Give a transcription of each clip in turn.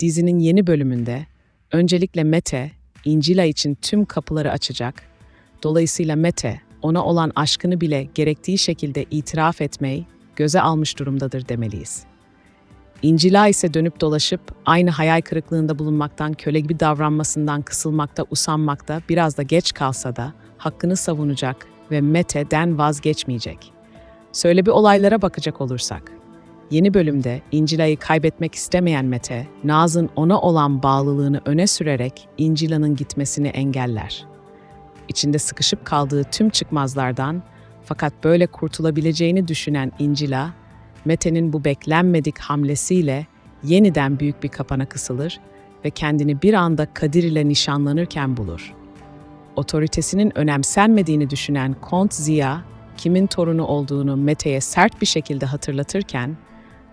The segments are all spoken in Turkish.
dizinin yeni bölümünde öncelikle Mete, İncila için tüm kapıları açacak. Dolayısıyla Mete, ona olan aşkını bile gerektiği şekilde itiraf etmeyi göze almış durumdadır demeliyiz. İncila ise dönüp dolaşıp aynı hayal kırıklığında bulunmaktan, köle gibi davranmasından kısılmakta, usanmakta, biraz da geç kalsa da hakkını savunacak ve Mete'den vazgeçmeyecek. Söyle bir olaylara bakacak olursak. Yeni bölümde İncila'yı kaybetmek istemeyen Mete, Naz'ın ona olan bağlılığını öne sürerek İncila'nın gitmesini engeller. İçinde sıkışıp kaldığı tüm çıkmazlardan fakat böyle kurtulabileceğini düşünen İncila, Mete'nin bu beklenmedik hamlesiyle yeniden büyük bir kapana kısılır ve kendini bir anda Kadir ile nişanlanırken bulur. Otoritesinin önemsenmediğini düşünen Kont Ziya, kimin torunu olduğunu Mete'ye sert bir şekilde hatırlatırken,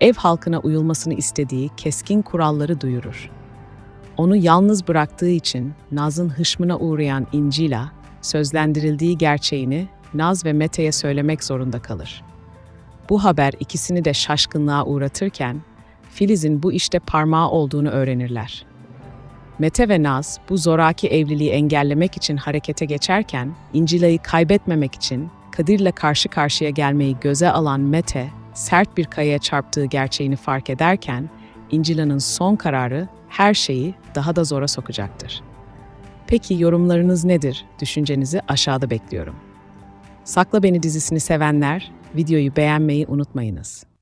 ev halkına uyulmasını istediği keskin kuralları duyurur. Onu yalnız bıraktığı için Naz'ın hışmına uğrayan İncila, sözlendirildiği gerçeğini Naz ve Mete'ye söylemek zorunda kalır. Bu haber ikisini de şaşkınlığa uğratırken, Filiz'in bu işte parmağı olduğunu öğrenirler. Mete ve Naz bu zoraki evliliği engellemek için harekete geçerken, İncila'yı kaybetmemek için Kadir'le karşı karşıya gelmeyi göze alan Mete, sert bir kayaya çarptığı gerçeğini fark ederken, İncila'nın son kararı her şeyi daha da zora sokacaktır. Peki yorumlarınız nedir? Düşüncenizi aşağıda bekliyorum. Sakla Beni dizisini sevenler videoyu beğenmeyi unutmayınız.